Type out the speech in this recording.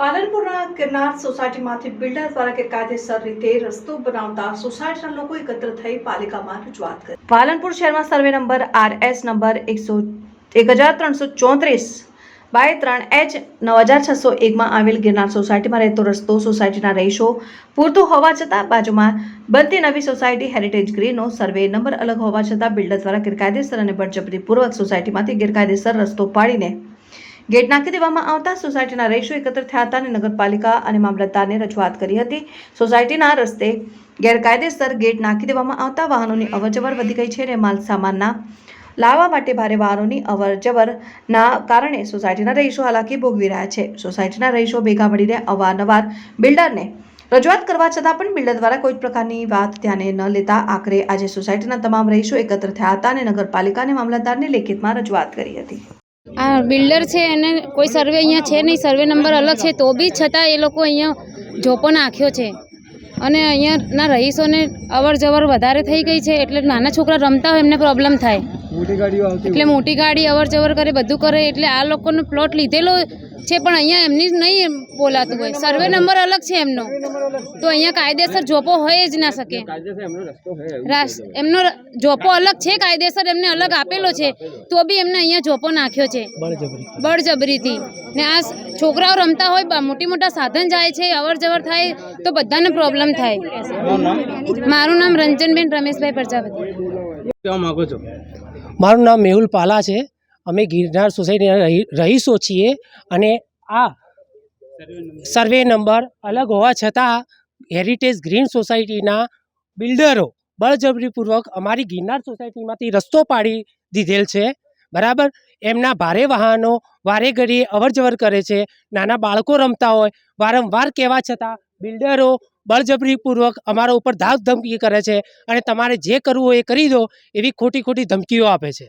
પાલનપુરના Girnar સોસાયટીમાંથી builder દ્વારા ગેરકાયદેસર રીતે રસ્તો બનાવતા સોસાયટીના લોકો એકત્ર થઈ પાલિકામાં રજૂઆત કરી. પાલનપુર શહેરમાં survey number R S number એકસો એક હજાર ત્રણસો ચોત્રીસ બાય ત્રણ એચ નવ હજાર છસો એકમાં આવેલ ગિરનાર સોસાયટીમાં રહેતો રસ્તો સોસાયટીના રહીશો પૂરતો હોવા છતાં બાજુમાં બનતી નવી સોસાયટી હેરિટેજ ગ્રીનનો સર્વે નંબર અલગ હોવા છતાં બિલ્ડર દ્વારા ગેરકાયદેસર અને બળજબરીપૂર્વક સોસાયટીમાંથી ગેરકાયદેસર રસ્તો પાડીને ગેટ નાખી દેવામાં આવતા સોસાયટીના રહીશો એકત્ર થયા હતા અને નગરપાલિકા અને મામલતદારને રજૂઆત કરી હતી. સોસાયટીના રસ્તે ગેરકાયદેસર ગેટ નાખી દેવામાં આવતા વાહનોની અવરજવર વધી ગઈ છે અને માલ સામાનના લાવવા માટે ભારે વાહનોની અવરજવરના કારણે સોસાયટીના રહીશો હાલાકી ભોગવી રહ્યા છે. સોસાયટીના રહીશો ભેગા મળીને અવારનવાર બિલ્ડરને રજૂઆત કરવા છતાં પણ બિલ્ડર દ્વારા કોઈ પ્રકારની વાત ધ્યાને ન લેતા આખરે આજે સોસાયટીના તમામ રહીશો એકત્ર થયા હતા અને નગરપાલિકા અને લેખિતમાં રજૂઆત કરી હતી. આ બિલ્ડર છે, એને કોઈ સર્વે અહીંયા છે નહીં સર્વે નંબર અલગ છે, તો બી છતાં એ લોકો અહીંયા ઝોપો નાખ્યો છે. અને અહીંયાના રહીશોને અવર જવર વધારે થઈ ગઈ છે, એટલે નાના છોકરા રમતા હોય એમને પ્રોબ્લેમ થાય. મોટી ગાડીઓ આવતી એટલે મોટી ગાડી અવર જવર કરે બધું કરે એટલે આ લોકોનો પ્લોટ લીધેલો છે પણ અહીંયા એમની નહીં બોલાતું હોય. સર્વે નંબર અલગ છે એમનો. તો અહીંયા કાયદેસર જોપો હોય જ ના શકે. એમનો રસ્તો હોય એવું રાસ એમનો જોપો અલગ છે કાયદેસર એમને અલગ આપેલો છે તો બી એમને અહીંયા જોપો નાખ્યો છે. બળજબરીથી. ને આ છોકરાઓ રમતા હોય મોટી મોટા સાધન જાય છે અવર જવર થાય તો બધાને પ્રોબ્લેમ થાય. મારું નામ રંજનબેન રમેશભાઈ પ્રજાપતિ. કહેવા માગો છો? મારું નામ મેહુલ પાલા છે. અમે ગિરનાર સોસાયટીના રહી, રહીશો છીએ અને આ સર્વે નંબર અલગ હોવા છતાં હેરિટેજ ગ્રીન સોસાયટીના બિલ્ડરો બળજબરીપૂર્વક અમારી ગિરનાર સોસાયટીમાંથી રસ્તો પાડી દીધેલ છે. બરાબર? એમના ભારે વાહનો વારે ઘડીએ અવરજવર કરે છે. નાના બાળકો રમતા હોય, વારંવાર કહેવા છતાં બિલ્ડરો બળજબરીપૂર્વક અમારા ઉપર ધાક ધમકી કરે છે અને તમારે જે કરવું હોય એ કરી દો એવી ખોટી ખોટી ધમકીઓ આપે છે.